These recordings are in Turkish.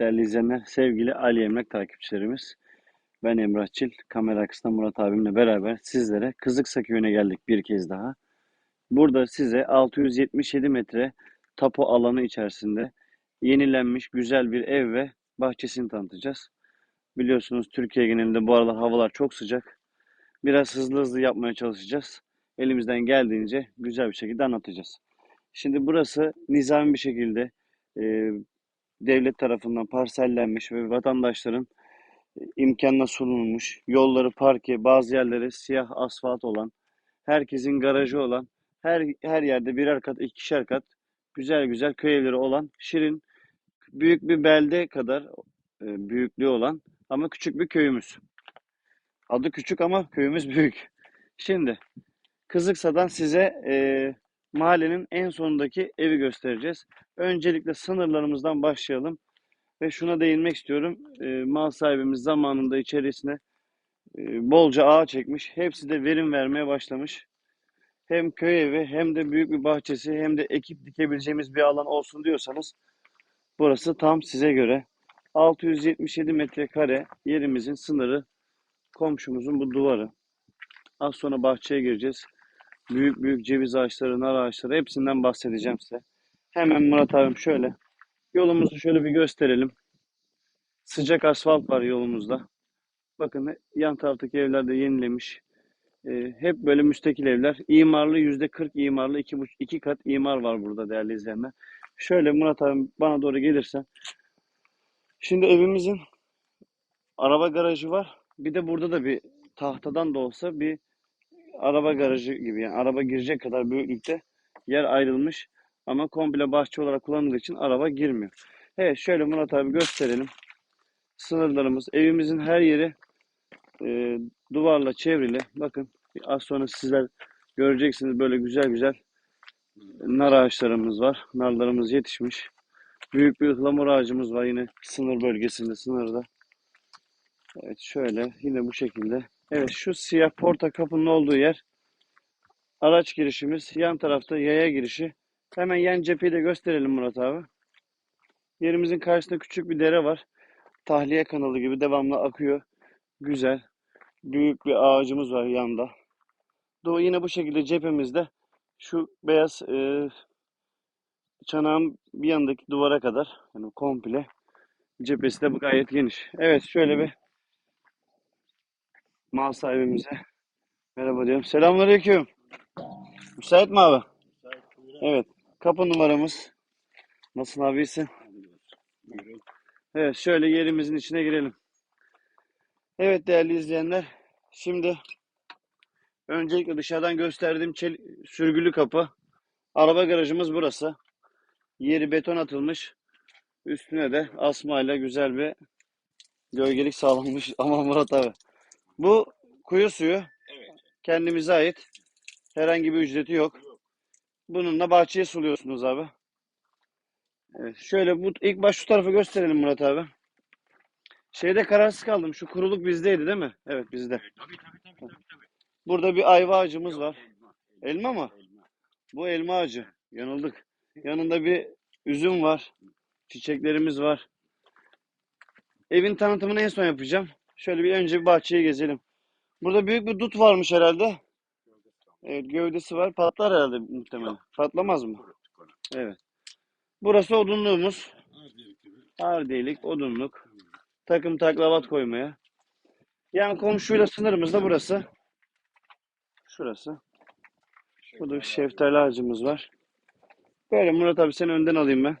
Değerli izleyenler, sevgili Ali Emlak takipçilerimiz. Ben Emrah Çil, kamera arkasında Murat abimle beraber sizlere Kızıksa köyüne geldik bir kez daha. Burada size 677 metre tapu alanı içerisinde yenilenmiş güzel bir ev ve bahçesini tanıtacağız. Biliyorsunuz Türkiye genelinde bu aralar havalar çok sıcak. Biraz hızlı hızlı yapmaya çalışacağız. Elimizden geldiğince güzel bir şekilde anlatacağız. Şimdi burası nizami bir şekilde e, devlet tarafından parsellenmiş ve vatandaşların imkanına sunulmuş, yolları parke, bazı yerleri siyah asfalt olan, herkesin garajı olan, her her yerde birer kat, ikişer kat güzel güzel köy evleri olan, şirin, büyük bir belde kadar e, büyüklüğü olan ama küçük bir köyümüz. Adı küçük ama köyümüz büyük. Şimdi Kızıksa'dan size e, mahallenin en sonundaki evi göstereceğiz. Öncelikle sınırlarımızdan başlayalım. Ve şuna değinmek istiyorum. E, mal sahibimiz zamanında içerisine e, bolca ağaç çekmiş. Hepsi de verim vermeye başlamış. Hem köy evi hem de büyük bir bahçesi hem de ekip dikebileceğimiz bir alan olsun diyorsanız burası tam size göre. 677 metrekare yerimizin sınırı komşumuzun bu duvarı. Az sonra bahçeye gireceğiz. Büyük büyük ceviz ağaçları, nar ağaçları hepsinden bahsedeceğim size. Hemen Murat abim şöyle Yolumuzu şöyle bir gösterelim. Sıcak asfalt var yolumuzda. Bakın yan taraftaki evler de yenilemiş. Ee, hep böyle müstakil evler. İmarlı yüzde 40 imarlı iki, iki kat imar var burada değerli izleyenler. Şöyle Murat abi bana doğru gelirsen. Şimdi evimizin araba garajı var. Bir de burada da bir tahtadan da olsa bir araba garajı gibi yani araba girecek kadar büyüklükte yer ayrılmış. Ama komple bahçe olarak kullanıldığı için araba girmiyor. Evet şöyle Murat abi gösterelim. Sınırlarımız, evimizin her yeri e, duvarla çevrili. Bakın az sonra sizler göreceksiniz böyle güzel güzel nar ağaçlarımız var. Narlarımız yetişmiş. Büyük bir ıhlamur ağacımız var yine sınır bölgesinde, sınırda. Evet şöyle yine bu şekilde. Evet şu siyah porta kapının olduğu yer araç girişimiz. Yan tarafta yaya girişi. Hemen yan cepheyi de gösterelim Murat abi. Yerimizin karşısında küçük bir dere var. Tahliye kanalı gibi devamlı akıyor. Güzel. Büyük bir ağacımız var yanda. Do yine bu şekilde cephemizde şu beyaz e, çanağın bir yanındaki duvara kadar yani komple cephesi de gayet geniş. Evet şöyle bir mal sahibimize merhaba diyorum. Selamünaleyküm. Müsait mi abi? Evet. Kapı numaramız. Nasılsın abi? Evet şöyle yerimizin içine girelim. Evet değerli izleyenler. Şimdi öncelikle dışarıdan gösterdiğim sürgülü kapı. Araba garajımız burası. Yeri beton atılmış. Üstüne de asmayla güzel bir gölgelik sağlanmış. Aman Murat abi. Bu kuyu suyu. Evet. Kendimize ait. Herhangi bir ücreti yok. Bununla bahçeye suluyorsunuz abi. Evet, şöyle bu ilk baş şu tarafı gösterelim Murat abi. Şeyde kararsız kaldım. Şu kuruluk bizdeydi değil mi? Evet bizde. Tabii tabii tabii tabii. tabii. Burada bir ayva ağacımız var. Elma. Elma mı? Elma. Bu elma ağacı. Yanıldık. Yanında bir üzüm var. Çiçeklerimiz var. Evin tanıtımını en son yapacağım. Şöyle bir önce bir bahçeyi gezelim. Burada büyük bir dut varmış herhalde. Evet gövdesi var. Patlar herhalde muhtemelen. Patlamaz mı? Evet. Burası odunluğumuz. Hardiyelik, odunluk. Takım taklavat koymaya. Yani komşuyla sınırımız da burası. Şurası. Burada bir şeftali ağacımız var. Böyle Murat abi seni önden alayım ben.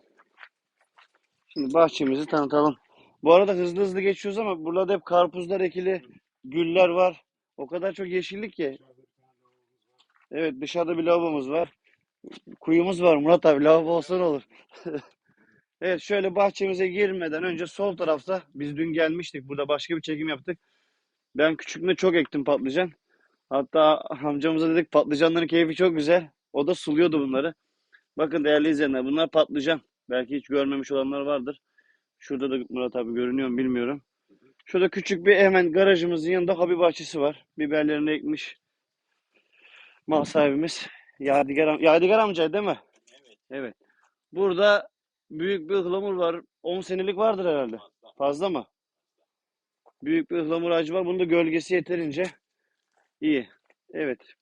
Şimdi bahçemizi tanıtalım. Bu arada hızlı hızlı geçiyoruz ama burada hep karpuzlar ekili, güller var. O kadar çok yeşillik ki. Evet dışarıda bir lavabomuz var. Kuyumuz var Murat abi lavabo olsa ne olur. Evet şöyle bahçemize girmeden önce sol tarafta biz dün gelmiştik. Burada başka bir çekim yaptık. Ben küçüklüğümde çok ektim patlıcan. Hatta amcamıza dedik patlıcanların keyfi çok güzel. O da suluyordu bunları. Bakın değerli izleyenler bunlar patlıcan. Belki hiç görmemiş olanlar vardır. Şurada da Murat abi görünüyor mu bilmiyorum. Şurada küçük bir hemen garajımızın yanında hobi bahçesi var. Biberlerini ekmiş. Mal sahibimiz. Yadigar, Yadigar amca değil mi? Evet. Evet. Burada büyük bir ıhlamur var. 10 senelik vardır herhalde. Fazla mı? Büyük bir ıhlamur ağacı var. Bunun da gölgesi yeterince iyi. Evet.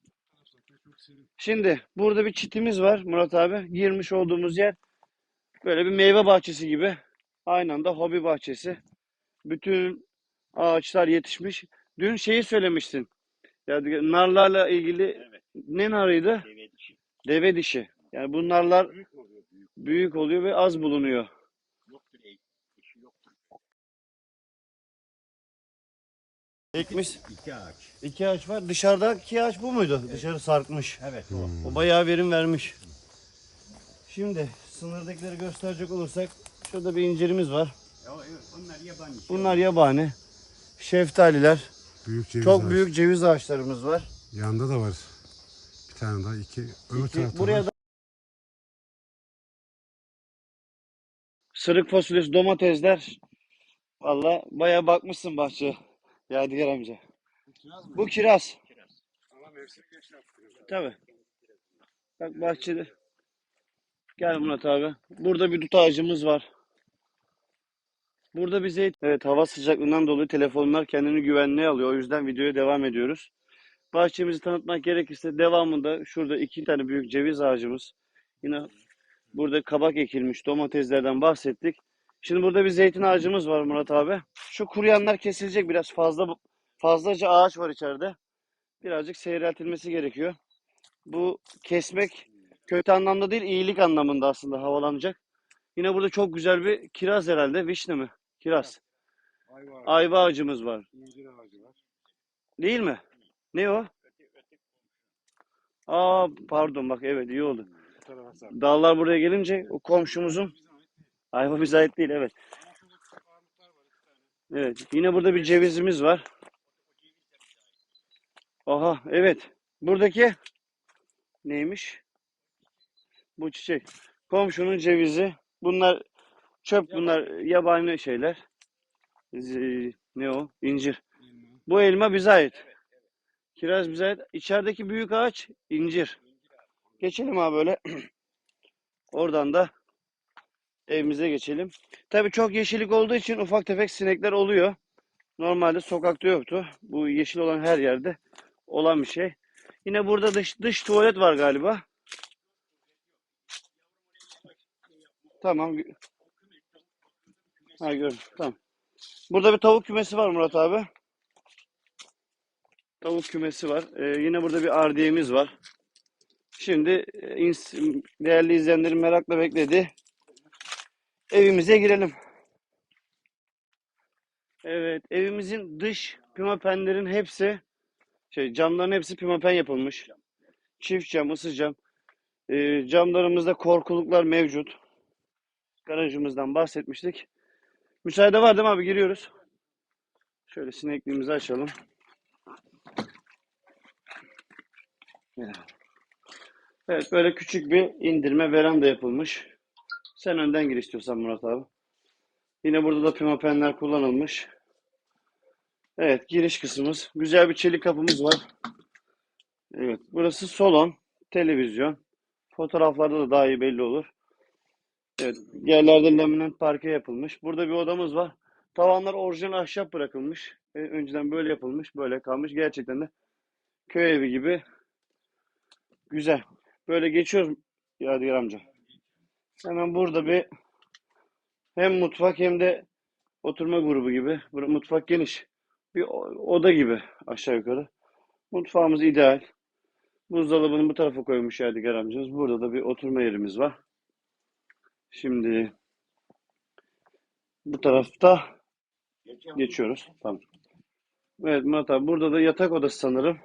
Şimdi burada bir çitimiz var Murat abi. Girmiş olduğumuz yer böyle bir meyve bahçesi gibi. Aynı anda hobi bahçesi. Bütün ağaçlar yetişmiş. Dün şeyi söylemiştin. Ya narlarla ilgili Evet. ne narıydı? Deve dişi. Deve dişi. Yani bu narlar Büyük oluyor büyük. büyük oluyor ve az bulunuyor. Yoktur yoktur. Ekmiş. İki ağaç. İki ağaç var. Dışarıdaki ağaç bu muydu? Dışarı sarkmış. Evet o. O bayağı verim vermiş. Şimdi sınırdakileri gösterecek olursak şurada bir incirimiz var. Ya, evet, onlar yabani. Bunlar yabani. Şeftaliler. Büyük ceviz Çok ağacı. büyük ceviz ağaçlarımız var. Yanda da var. Bir tane daha iki. Öbür İki- tarafta buraya var. da sırık fasulyesi, domatesler. Valla bayağı bakmışsın bahçeye. Yadigar amca. Bu kiraz. Ama mevsimi artık. Tabii. Bak bahçede. Gel Murat abi. Burada bir dut ağacımız var. Burada bir zeyt. Evet hava sıcaklığından dolayı telefonlar kendini güvenliğe alıyor. O yüzden videoya devam ediyoruz. Bahçemizi tanıtmak gerekirse devamında şurada iki tane büyük ceviz ağacımız. Yine burada kabak ekilmiş domateslerden bahsettik. Şimdi burada bir zeytin ağacımız var Murat abi. Şu kuruyanlar kesilecek biraz fazla fazlaca ağaç var içeride. Birazcık seyreltilmesi gerekiyor. Bu kesmek kötü anlamda değil, iyilik anlamında aslında havalanacak. Yine burada çok güzel bir kiraz herhalde. Vişne mi? Kiraz. Ayva ağacı, Ayva ağacımız var. incir ağacı var. Değil mi? Ne o? Aa pardon bak evet iyi oldu. Sar. Dağlar buraya gelince o komşumuzun ayva bize ait değil evet. Evet yine burada bir cevizimiz var. Aha evet. Buradaki neymiş? Bu çiçek. Komşunun cevizi. Bunlar çöp bunlar yabani şeyler. Z- Ne o? İncir. Bu elma bize ait. Kiraz bize ait. İçerideki büyük ağaç incir. Geçelim abi böyle. Oradan da evimize geçelim. Tabii çok yeşillik olduğu için ufak tefek sinekler oluyor. Normalde sokakta yoktu. Bu yeşil olan her yerde olan bir şey. Yine burada dış, dış tuvalet var galiba. Tamam. Ha gördüm. Tamam. Burada bir tavuk kümesi var Murat abi. Tavuk kümesi var. Ee, yine burada bir ardiyemiz var. Şimdi e, değerli izleyenlerin merakla beklediği evimize girelim. Evet, evimizin dış pimapenlerin hepsi şey camların hepsi pimapen yapılmış. Çift cam, ısı cam. Ee, camlarımızda korkuluklar mevcut. Garajımızdan bahsetmiştik. Müsaade var değil mi abi? Giriyoruz. Şöyle sinekliğimizi açalım. Evet böyle küçük bir indirme veranda yapılmış. Sen önden gir istiyorsan Murat abi. Yine burada da pimapenler kullanılmış. Evet giriş kısmımız. Güzel bir çelik kapımız var. Evet burası salon, televizyon. Fotoğraflarda da daha iyi belli olur. Evet yerlerde laminat parke yapılmış. Burada bir odamız var. Tavanlar orijinal ahşap bırakılmış. E, önceden böyle yapılmış, böyle kalmış. Gerçekten de köy evi gibi güzel. Böyle geçiyoruz Yadigar amca. Hemen burada bir hem mutfak hem de oturma grubu gibi. Bura mutfak geniş. Bir oda gibi aşağı yukarı. Mutfağımız ideal. Buzdolabını bu tarafa koymuş Yadigar amcamız. Burada da bir oturma yerimiz var. Şimdi bu tarafta geçiyoruz. Tamam. Evet Murat abi burada da yatak odası sanırım.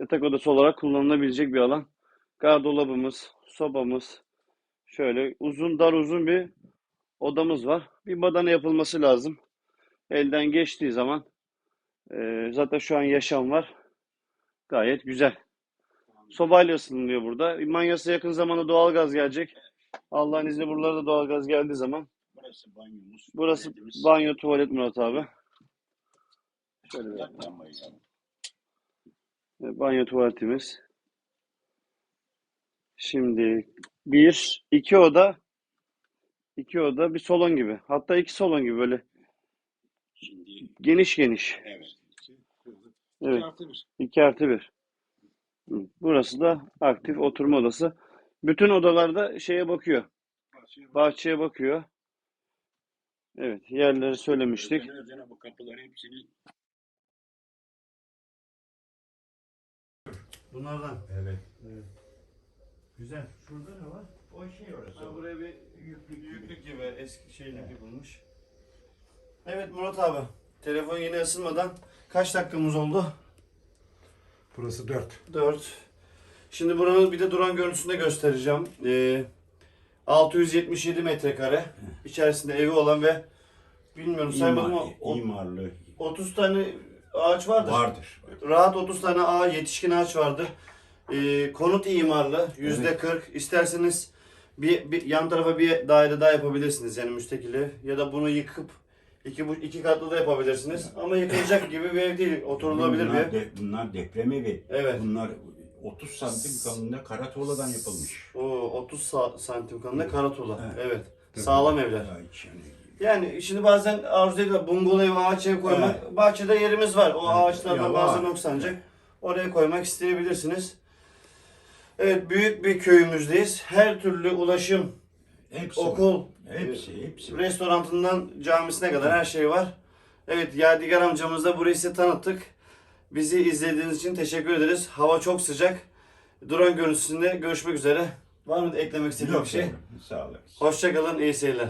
Yatak odası olarak kullanılabilecek bir alan. Gardolabımız, sobamız, şöyle uzun dar uzun bir odamız var. Bir badana yapılması lazım. Elden geçtiği zaman e, zaten şu an yaşam var. Gayet güzel. Sobayla ısınılıyor burada. Manyas'a yakın zamanda doğalgaz gelecek. Allah'ın izniyle buralara da doğalgaz geldiği zaman Burası banyomuz. burası tuvaletimiz. banyo tuvalet Murat abi. Şöyle bir- Yaklanmayız yani. E, Banyo tuvaletimiz. Şimdi bir, iki oda, İki oda bir salon gibi. Hatta iki salon gibi böyle Şimdi geniş geniş. evet. Evet. İki artı bir. 2 artı 1. Burası da aktif oturma odası. Bütün odalarda şeye bakıyor. Bahçeye bak. Bahçeye bakıyor. Evet, yerleri söylemiştik. Özene özene bu kapıları hepsini Bunlardan. Evet. Güzel. Şurada ne var? O şey orası. buraya bir yüklük, yüklük gibi eski şeylik yapılmış. Evet Murat abi. Telefon yeni ısınmadan kaç dakikamız oldu? Burası 4. 4. Şimdi buranın bir de duran görüntüsünü de göstereceğim. Ee, 677 metrekare. İçerisinde evi olan ve bilmiyorum saymadım ama o- imarlı 30 tane ağaç vardır. vardır. Rahat 30 tane ağaç, yetişkin ağaç vardı. Ee, konut imarlı, yüzde 40. İsterseniz bir, bir yan tarafa bir daire daha yapabilirsiniz yani müstakili ya da bunu yıkıp iki, bu, iki katlı da yapabilirsiniz. Ama yıkılacak gibi bir ev değil, oturulabilir bir bunlar, ev. de- bunlar deprem evi. Evet. Bunlar 30 santim kalınlığında kara tuğladan yapılmış. O 30 sa- santim kalınlığında kara tuğla. Evet. Evet. Sağlam evler. Ya hiç yani. Yani şimdi bazen arzu ediyor bungalov ev ağaç ev koymak. Bahçede yerimiz var. O ağaçlardan Ya bazen var. noksanacak. Oraya koymak isteyebilirsiniz. Evet büyük bir köyümüzdeyiz. Her türlü ulaşım, Hepsi okul, Hepsi, hepsi. restoranından camisine kadar her şey var. Evet Yadigar amcamız da burayı size tanıttık. Bizi izlediğiniz için teşekkür ederiz. Hava çok sıcak. Drone görüntüsünde görüşmek üzere. Var mı eklemek istediğin bir şey? Sağ olasın. Hoşçakalın, iyi seyirler.